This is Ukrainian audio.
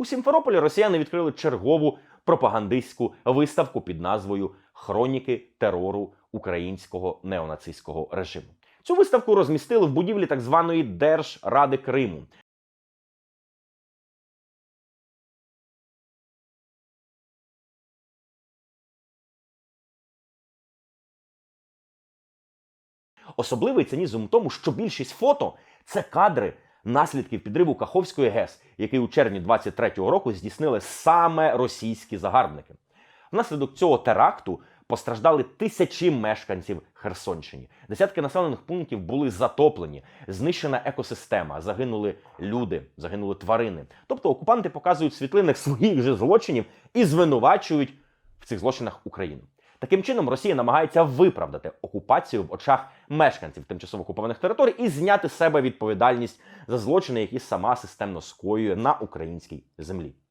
У Сімферополі росіяни відкрили чергову пропагандистську виставку під назвою Хроніки терору українського неонацистського режиму. Цю виставку розмістили в будівлі так званої Держради Криму. Особливий цинізм у тому, що більшість фото це кадри наслідків підриву Каховської ГЕС, який у червні 23-го року здійснили саме російські загарбники. Внаслідок цього теракту постраждали тисячі мешканців Херсонщини. Десятки населених пунктів були затоплені, знищена екосистема, загинули люди, загинули тварини. Тобто окупанти показують в світлинах своїх же злочинів і звинувачують в цих злочинах Україну. Таким чином, Росія намагається виправдати окупацію в очах мешканців тимчасово окупованих територій і зняти з себе відповідальність за злочини, які сама системно скоює на українській землі.